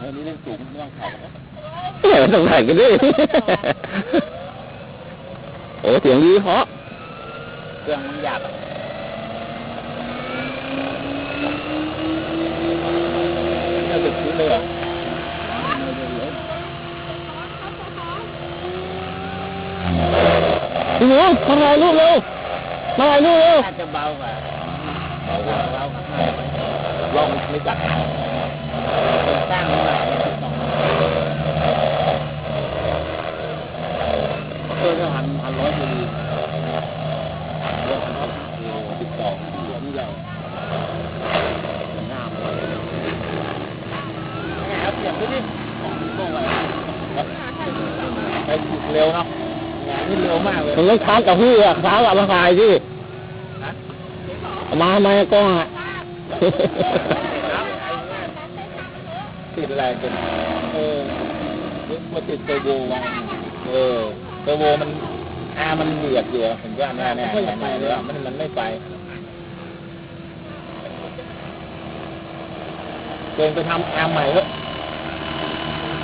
เฮ้ยนี่เล่นสูงไม่ต้องเข่านะเฮ้ยมันต้องถ่ายกันดิโอ้เสียงดีเพราะเครื่องมันหยาบอะเนี่ยติดพื้นเลยเหรอพี่หมูมาถ่ายรูปเร็วมาถ่ายรูปเร็วน่าจะเบากว่าเบากว่าเบากว่าลองไม่จัดเป็นสร้างมาสองเครื่อง พันพันร้อยพอดีเรื่องของเขาติดต่อหัวนี่ใหญ่งามเลยไงครับเสียงดูดิของโก้ไว้ไปเร็วเนาะงานนี่เร็วมากเลยมันต้องช้ากับพี่อะช้ากับมาถ่ายสิฮะเอามาทำไมกล้องอะติดอะไรกันเออมาติดเทอร์โบไว้เออเทอร์โบมัน อามันเบียดอยู่อะผมว่าแน่แน่ไม่ไปเลยมันมันไม่ไปเดินไปทำอาใหม่เถอะ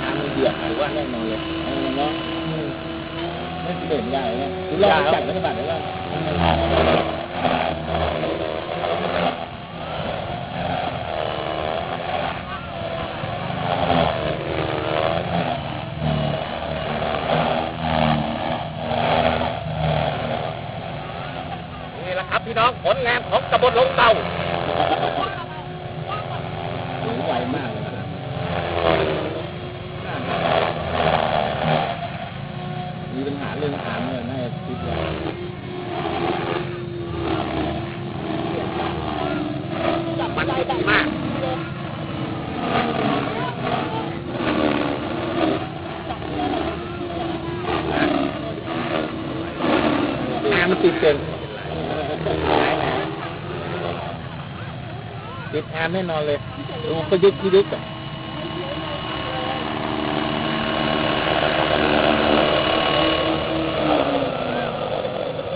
อามันเบียดหรือว่าแน่นอนเลยเนาะไม่เปลี่ยนได้เนี่ยคุณลองจัดรัฐบาลได้แล้วา นี่แหละครับพี่น้องผลงานของตำบลลงเตาถึงไวมากเลยนะมีปัญหาเรื่องถามเลยน่าจะคิดว่ามันดีมากงานมันติดเกิน ติดแอมแน่นอนเลยดูก็ยึกยึกอะ